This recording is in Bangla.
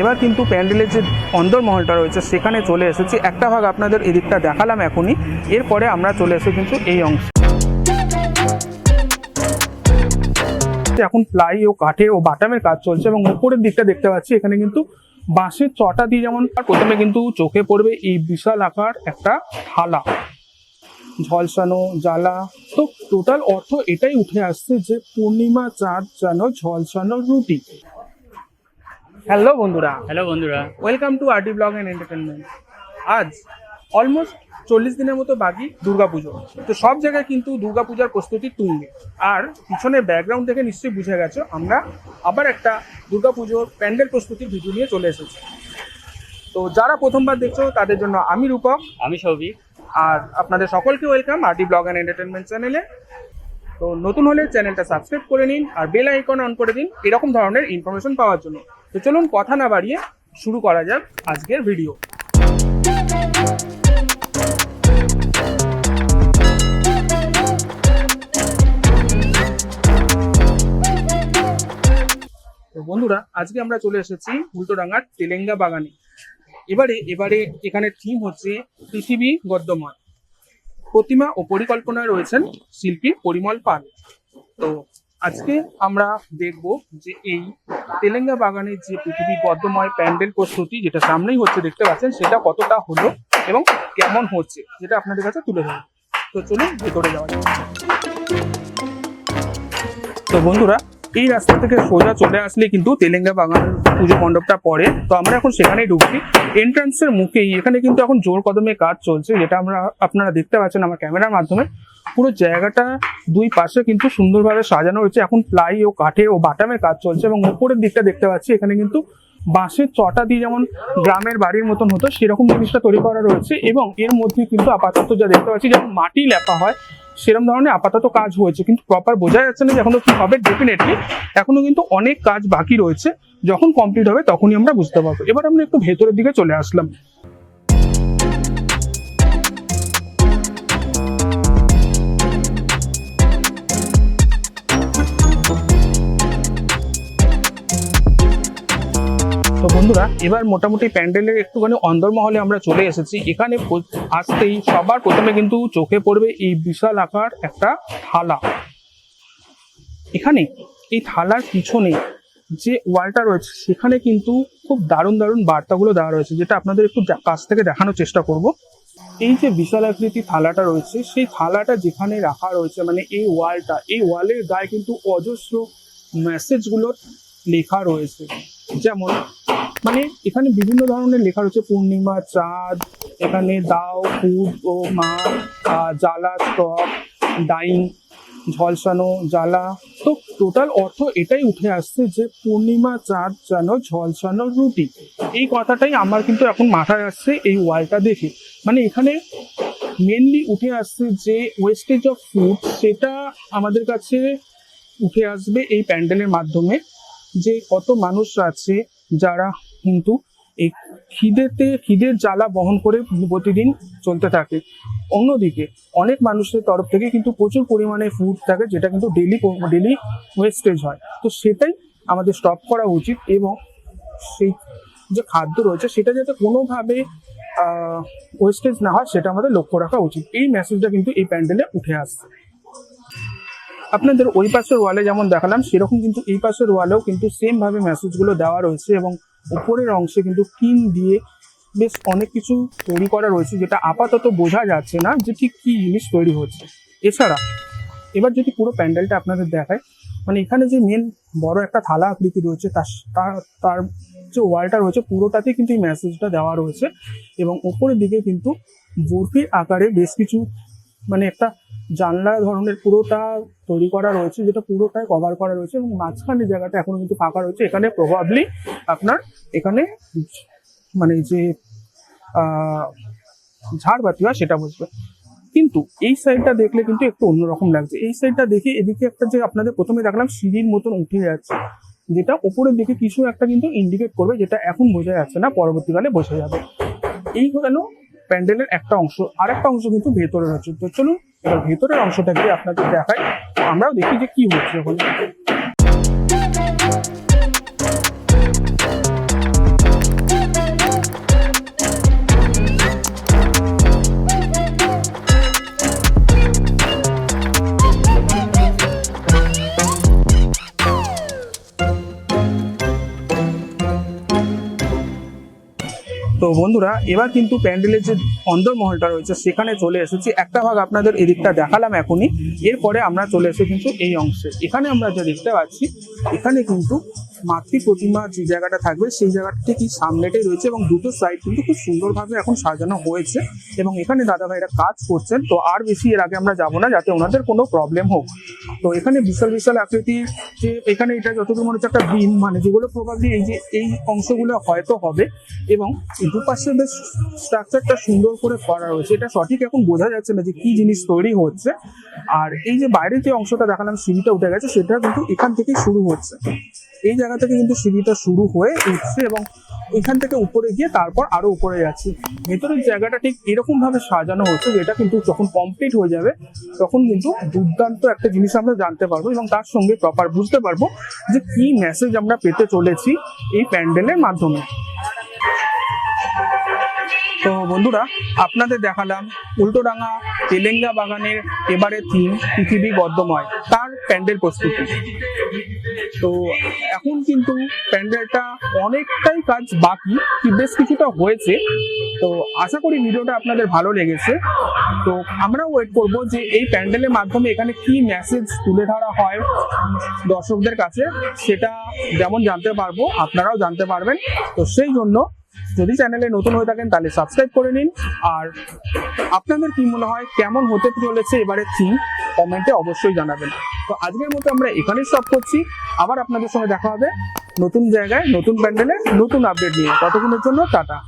এবার কিন্তু প্যান্ডেলের যে অন্দরমহলটা রয়েছে, সেখানে চলে এসেছি। একটা ভাগ আপনাদের এদিকটা দেখালাম এখনই। এরপরে আমরা চলে এসে কিন্তু এই অংশ। এখন প্লাই ও কাঠে ও বাটামের কাজ চলছে এবং উপরের দিকটা দেখতে পাচ্ছি, এখানে কিন্তু বাঁশের চটা দিয়ে যেমন প্রথমে কিন্তু চোখে পড়বে এই বিশাল আকার একটা থালা। ঝলসানো জ্বালা। তো টোটাল অর্থ এটাই উঠে আসছে যে পূর্ণিমা চাঁদ যেন ঝলসানো রুটি। হ্যালো বন্ধুরা। হ্যালো বন্ধুরা। Welcome to RT blog and entertainment আজ অলমোস্ট চল্লিশ দিনের মতো বাকি দুর্গাপুজো। তো সব জায়গায় কিন্তু দুর্গাপূজার প্রস্তুতি তুঙ্গে। আর পিছনের ব্যাকগ্রাউন্ড দেখে নিশ্চয়ই বুঝে গেছো আমরা আবার একটা দুর্গাপুজোর প্যান্ডেল প্রস্তুতির ভিডিও নিয়ে চলে এসেছি। তো যারা প্রথমবার দেখছ তাদের জন্য আমি রূপক আমি সৌভিক। আর আপনাদের সকলকে welcome RT blog and entertainment চ্যানেলে তো নতুন হলে চ্যানেলটা সাবস্ক্রাইব করে নিন আর বেল আইকন অন করে দিন এরকম ধরনের ইনফরমেশন পাওয়ার জন্য। তো চলুন কথা না বাড়িয়ে শুরু করা যাক আজকের ভিডিও তো বন্ধুরা, আজকে আমরা চলে এসেছি উল্টোডাঙ্গার তেলেঙ্গা বাগানে। এবারে এবারে এখানে থিম হচ্ছে পৃথিবী গদ্যময়। প্রতিমা ও পরিকল্পনায় রয়েছেন শিল্পী পরিমল পাল। তো আজকে আমরা দেখব যে এই তেলেঙ্গা বাগানের যে পৃথিবী বদ্ধময় প্যান্ডেল প্রস্তুতি যেটা সামনেই হচ্ছে দেখতে পাচ্ছেন, সেটা কতটা হলো এবং কেমন হচ্ছে যেটা আপনাদের কাছে তুলে ধরবো। তো চলুন ভেতরে যাওয়া যাক। তো বন্ধুরা এই রাস্তা থেকে সোজা চলে আসলে কিন্তু তেলেঙ্গা বাগান পুজো মণ্ডপটা পড়ে। তো আমরা এখন সেখানেই ঢুকছি। এন্ট্রান্সের মুখেই, এখানে কিন্তু এখন জোর কদমে কাজ চলছে, যেটা আমরা, আপনারা দেখতে পাচ্ছেন আমার ক্যামেরার মাধ্যমে। পুরো জায়গাটা দুই পাশে কিন্তু সুন্দরভাবে সাজানো হয়েছে। এখন প্লাই ও কাঠে ও বাটামের কাজ চলছে এবং উপরের দিকটা দেখতে পাচ্ছি, এখানে কিন্তু বাঁশের চটা দিয়ে যেমন গ্রামের বাড়ির মতন হতো, সেরকম জিনিসটা তৈরি করা রয়েছে এবং এর মধ্যে কিন্তু আপাতত যা দেখতে পাচ্ছি, যেমন মাটি লেপা হয় সেরকম ধরনের আপাতত কাজ হয়েছে। কিন্তু প্রপার বোঝা যাচ্ছে না যে এখনও কি হবে। ডেফিনেটলি এখনও কিন্তু অনেক কাজ বাকি রয়েছে। যখন কমপ্লিট হবে তখনই আমরা বুঝতে পারব। এবার আমরা একটু ভেতরের দিকে চলে আসলাম। বন্ধুরা, এবার মোটামুটি প্যান্ডেলের একটুখানি অন্দরমহলে আমরা চলে এসেছি। এখানে আসতেই সবার প্রথমে কিন্তু চোখে পড়বে এই বিশাল আকার একটা থালা। এখানে এই থালার পিছনে যে ওয়ালটা রয়েছে, সেখানে কিন্তু খুব দারুণ দারুণ বার্তাগুলো দেওয়া রয়েছে, যেটা আপনাদের একটু কাছ থেকে দেখানোর চেষ্টা করব। এই যে বিশাল আকৃতি থালাটা রয়েছে, সেই থালাটা যেখানে রাখা রয়েছে মানে এই ওয়ালটা, এই ওয়ালের গায়ে কিন্তু অজস্র মেসেজগুলোর লেখা রয়েছে। যেমন মানে এখানে বিভিন্ন ধরনের লেখা রয়েছে, পূর্ণিমা, চাঁদ, এখানে দাও ফুড ও মা জ্বালা স্টক ডাইং ঝলসানো, জ্বালা। তো টোটাল অর্থ এটাই উঠে আসছে যে পূর্ণিমা, চাঁদ যেন ঝলসানো রুটি। এই কথাটাই আমার কিন্তু এখন মাথায় আসছে এই ওয়ালটা দেখে। মানে এখানে মেনলি উঠে আসছে যে ওয়েস্টেজ অফ ফুড সেটা আমাদের কাছে উঠে আসবে এই প্যান্ডেলের মাধ্যমে। যে কত মানুষ আছে যারা কিন্তু এই খিদেতে, খিদের জ্বালা বহন করে প্রতিদিন চলতে থাকে। অন্যদিকে অনেক মানুষের তরফ থেকে কিন্তু প্রচুর পরিমাণে ফুড থাকে, যেটা কিন্তু ডেলি ডেলি ওয়েস্টেজ হয়। তো সেটাই আমাদের স্টপ করা উচিত এবং সেই যে খাদ্য রয়েছে, সেটা যাতে কোনোভাবে ওয়েস্টেজ না হয়, সেটা আমাদের লক্ষ্য রাখা উচিত। এই মেসেজটা কিন্তু এই প্যান্ডেলে উঠে আসছে। আপনাদের ওই পাশের ওয়ালে যেমন দেখালাম, সেরকম কিন্তু এই পাশের ওয়ালেও কিন্তু সেম ভাবে মেসেজগুলো দেওয়া রয়েছে এবং উপরের অংশে কিন্তু কিন দিয়ে বেশ অনেক কিছু তৈরি করা রয়েছে, যেটা আপাতত বোঝা যাচ্ছে না যে ঠিক কি জিনিস তৈরি হচ্ছে। এছাড়া, এবার যদি পুরো প্যান্ডেলটা আপনাদের দেখায় মানে এখানে যে মেন বড় একটা থালা আকৃতি রয়েছে, তার তার- যে ওয়ালটা রয়েছে পুরোটাতে কিন্তু এই মেসেজটা দেওয়া রয়েছে এবং উপরের দিকে কিন্তু বরফির আকারে বেশ কিছু মানে একটা জানলা ধরনের পুরোটা তৈরি করা রয়েছে, যেটা পুরোটাই কভার করা রয়েছে এবং মাঝখানে জায়গাটা এখনও কিন্তু ফাঁকা রয়েছে। এখানে প্রভাবলি আপনার এখানে মানে যে ঝাড়বাতি হয় সেটা বসবে। কিন্তু এই সাইডটা দেখলে কিন্তু একটু অন্যরকম লাগছে। এই সাইডটা দেখে এদিকে একটা যে আপনাদের প্রথমে দেখলাম সিঁড়ির মতন উঠে যাচ্ছে, যেটা উপরের দিকে কিছু একটা কিন্তু ইন্ডিকেট করবে, যেটা এখন বোঝা যাচ্ছে না, পরবর্তীকালে বোঝা যাবে। এই গেল প্যান্ডেলের একটা অংশ। আর একটা অংশ কিন্তু ভেতরে রয়েছে। তো চলুন ভেতরের অংশটাকে আপনাকে আপনাদের দেখাই আমরাও দেখি যে কি হচ্ছে। ওখানে বন্ধুরা, এবার কিন্তু প্যান্ডেলের যে অন্দরমহলটা রয়েছে, সেখানে চলে এসেছি। একটা ভাগ আপনাদের এদিকটা দেখালাম এখনই। এরপরে আমরা চলে এসে কিন্তু এই অংশে। এখানে আমরা যা দেখতে পাচ্ছি, এখানে কিন্তু মাতৃ প্রতিমা যে জায়গাটা থাকবে, সেই জায়গাটা ঠিক সামনেটাই রয়েছে এবং দুটো সাইড কিন্তু খুব সুন্দরভাবে এখন সাজানো হয়েছে এবং এখানে দাদা ভাইরা কাজ করছেন। তো আর বেশি এর আগে আমরা যাব না, যাতে ওনাদের কোনো প্রবলেম হোক। তো এখানে বিশাল বিশাল আকৃতি যে এখানে এটা যতদূর মনে হচ্ছে একটা বিম মানে যেগুলো প্রবাবলি এই যে এই অংশগুলো হয়তো হবে এবং দুপাশে বেশ স্ট্রাকচারটা সুন্দর করে করা রয়েছে। এটা সঠিক এখন বোঝা যাচ্ছে না যে কি জিনিস তৈরি হচ্ছে। আর এই যে বাইরের যে অংশটা দেখালাম, সিঁড়িটা উঠে গেছে, সেটা কিন্তু এখান থেকেই শুরু হচ্ছে। এই জায়গা থেকে কিন্তু সিঁড়িটা শুরু হয়ে উঠছে এবং এখান থেকে উপরে গিয়ে তারপর আরও উপরে যাচ্ছে। ভেতরের জায়গাটা ঠিক এরকম ভাবে সাজানো হচ্ছে যেটা কিন্তু যখন কমপ্লিট হয়ে যাবে, তখন কিন্তু দুর্দান্ত একটা জিনিস আমরা জানতে পারব এবং তার সঙ্গে প্রপার বুঝতে পারব যে কি মেসেজ আমরা পেতে চলেছি এই প্যান্ডেলের মাধ্যমে। তো বন্ধুরা, আপনাদের দেখালাম উল্টোডাঙ্গা তেলেঙ্গা বাগানের এবারে থিম পৃথিবী গদ্যময় তার প্যান্ডেল প্রস্তুতি। তো এখন কিন্তু প্যান্ডেলটা অনেকটাই কাজ বাকি, কি বেশ কিছুটা হয়েছে। তো আশা করি ভিডিওটা আপনাদের ভালো লেগেছে। তো আমরাও ওয়েট করব যে এই প্যান্ডেলের মাধ্যমে এখানে কি মেসেজ তুলে ধরা হয় দর্শকদের কাছে, সেটা যেমন জানতে পারব, আপনারাও জানতে পারবেন। তো সেই জন্য যদি চ্যানেলে নতুন হয়ে থাকেন, তাহলে সাবস্ক্রাইব করে নিন। আর আপনাদের কি মনে হয়, কেমন হতে চলেছে এবারে থিম কমেন্টে অবশ্যই জানাবেন। তো আজকের মতো আমরা এখানেই স্টপ করছি। আবার আপনাদের সঙ্গে দেখা হবে নতুন জায়গায়, নতুন প্যান্ডেলে নতুন আপডেট নিয়ে। ততক্ষণের জন্য টাটা।